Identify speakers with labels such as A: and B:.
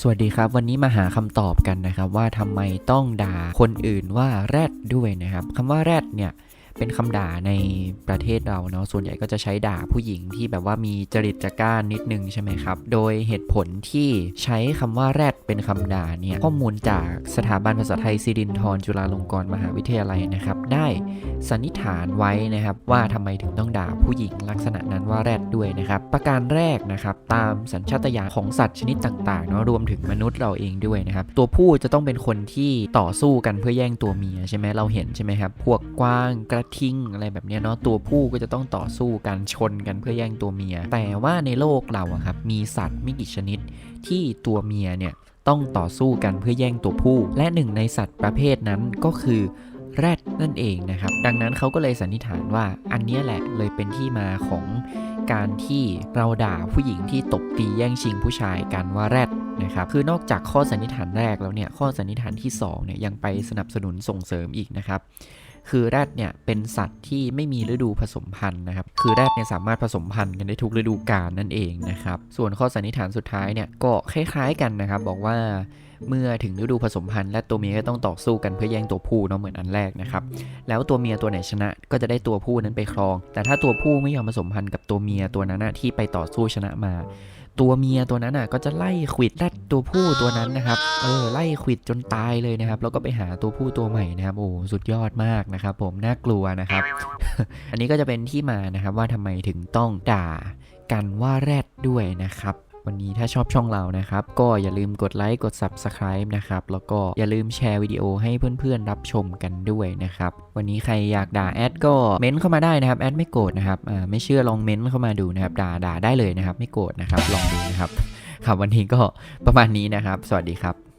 A: สวัสดีครับวันนี้มาหาคำตอบกันนะครับว่าทำไมต้องด่าคนอื่นว่าแรดด้วยนะครับคำว่าแรดเนี่ย เป็นคำด่าในประเทศเราเนาะส่วนใหญ่ก็จะใช้ด่าผู้หญิงที่แบบว่ามีจริตจักร้านนิดนึงใช่ไหมครับ โดยเหตุผลที่ใช้คำว่าแรดเป็นคำด่าเนี่ยข้อมูลจากสถาบันภาษาไทยศิรินทรจุฬาลงกรณ์มหาวิทยาลัยนะครับ ได้สันนิษฐานไว้นะครับว่าทำไมถึงต้องด่าผู้หญิงลักษณะนั้นว่าแรดด้วยนะครับ ประการแรกนะครับตามสัญชาตญาณของสัตว์ชนิดต่างๆเนาะรวมถึงมนุษย์เราเองด้วยนะครับ ตัวผู้จะต้องเป็นคนที่ต่อสู้กันเพื่อแย่งตัวเมียใช่ไหมเราเห็นใช่ไหมครับพวกกวางกระทิงอะไรแบบนี้เนาะตัวผู้ก็จะต้องต่อสู้กันชนกันเพื่อแย่งตัวเมีย แต่ว่าในโลกเราอะครับมีสัตว์ไม่กี่ชนิดที่ตัวเมียเนี่ยต้องต่อสู้กันเพื่อแย่งตัวผู้ และหนึ่งในสัตว์ประเภทนั้นก็คือแรดนั่นเองนะครับ ดังนั้นเขาก็เลยสันนิษฐานว่าอันนี้แหละเลยเป็นที่มาของการที่เราด่าผู้หญิงที่ตบตีแย่งชิงผู้ชายกันว่าแรดนะครับคือนอกจากข้อสันนิษฐานแรกแล้วเนี่ยข้อสันนิษฐานที่สองเนี่ยยังไปสนับสนุนส่งเสริมอีกนะครับ คือแรดเนี่ยเป็นสัตว์ที่ไม่มีฤดูผสมพันธุ์นะครับ คือแรดเนี่ยสามารถผสมพันธุ์กันได้ทุกฤดูกาลนั่นเองนะครับ ส่วนข้อสันนิษฐานสุดท้ายเนี่ยก็คล้ายๆกันนะครับ บอกว่าเมื่อถึงฤดูผสมพันธุ์และตัวเมียก็ต้องต่อสู้กันเพื่อแย่งตัวผู้เนาะเหมือนอันแรกนะครับ แล้วตัวเมียตัวไหนชนะก็จะได้ตัวผู้นั้นไปครอง แต่ถ้าตัวผู้ไม่ยอมผสมพันธุ์กับตัวเมียตัวนั้นที่ไปต่อสู้ชนะมา ตัวเมียตัวนั้นน่ะก็จะไล่ขวิดแรดตัวผู้ตัวนั้นนะครับ เออไล่ขวิดจนตายเลยนะครับ แล้วก็ไปหาตัวผู้ตัวใหม่นะครับ โอ้สุดยอดมากนะครับ ผมน่ากลัวนะครับ อันนี้ก็จะเป็นที่มานะครับว่าทำไมถึงต้องด่ากันว่าแรดด้วยนะครับ วันนี้ถ้าชอบช่องเรานะครับ ก็อย่าลืมกดไลค์กด Subscribe นะครับ แล้วก็อย่าลืมแชร์วิดีโอให้เพื่อนๆรับชมกันด้วยนะครับ วันนี้ใครอยากด่าแอดก็เม้นเข้ามาได้นะครับแอดไม่โกรธนะครับไม่เชื่อลองเม้นเข้ามาดูนะครับ ด่าด่าได้เลยนะครับ ไม่โกรธนะครับ ลองดูนะครับครับวันนี้ก็ประมาณนี้นะครับ สวัสดีครับ